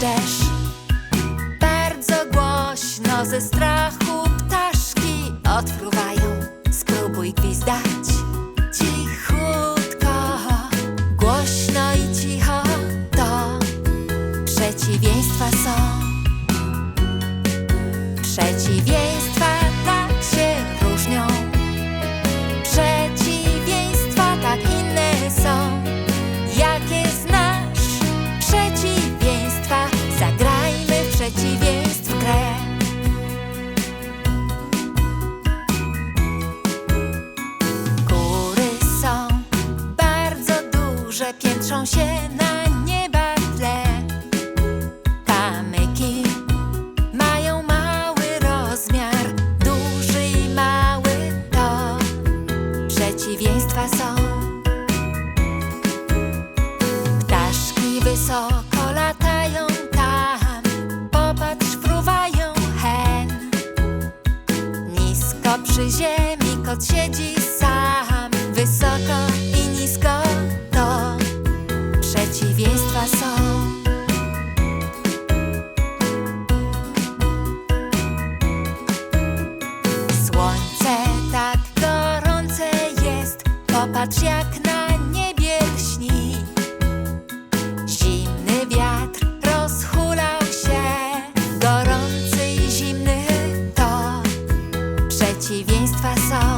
Też Bardzo głośno ze strachu ptaszki odfruwają Spróbuj gwizdać. Cichutko. Głośno i cicho. To przeciwieństwa są. Przeciwieństwa duże, piętrzą się na nieba tle. Kamyki mają mały rozmiar, duży i mały to przeciwieństwa są. Ptaszki wysoko latają tam, popatrz, fruwają hen. Nisko przy ziemi kot siedzi sam, wysoko Zimny wiatr rozhulał się, gorący i zimny to przeciwieństwa są.